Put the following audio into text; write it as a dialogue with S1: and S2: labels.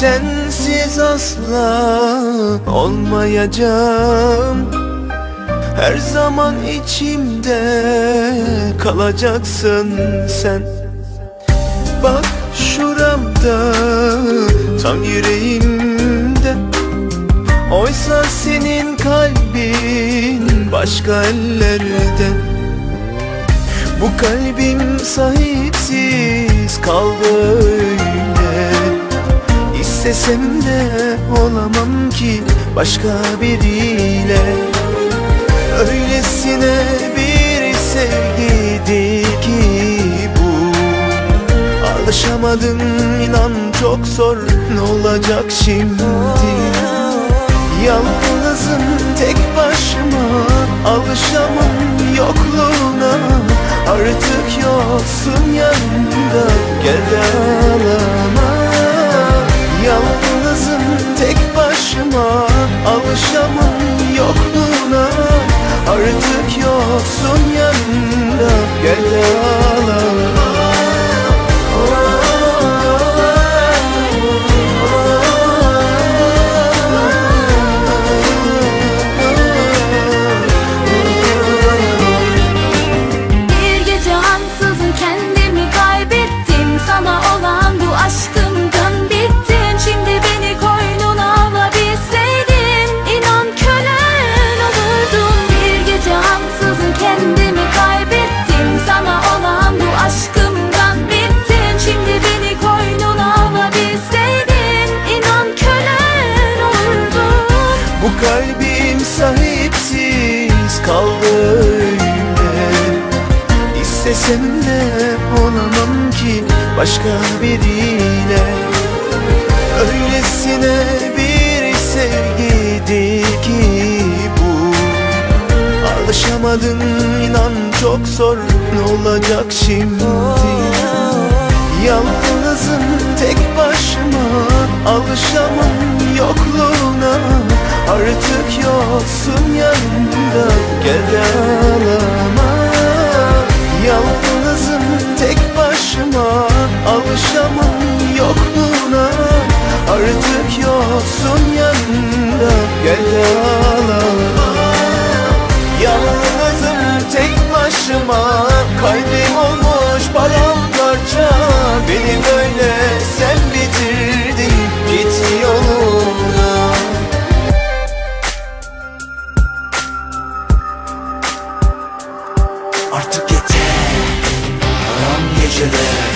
S1: Sensiz asla olmayacağım Her zaman içimde kalacaksın sen. Bak şuramda tam yüreğimde. Oysa senin kalbin başka ellerde. Bu kalbim sahipsiz kaldı öyle. İstesem de olamam ki başka biriyle Öylesine bir sevgiydi ki bu. Alışamadım inan çok zor ne olacak şimdi? Yalnızım tek başıma alışamam yokluğuna. Artık yoksun yanımda gel de sahipsiz kaldı öyle İstesem de olamam ki başka biriyle. Öylesine bir sevgiydi ki bu. Alışamadım inan çok zor ne olacak şimdi. Yalnızım tek başıma Alışamam yokluğuna Artık yoksun yanımda Gel yanıma Yalnızım tek başıma Alışamam yokluğuna Artık yoksun yanımda Gel yanıma Yalnızım tek başıma Kalbim olmuş paramparça Benim artık yeter. Haram geceler.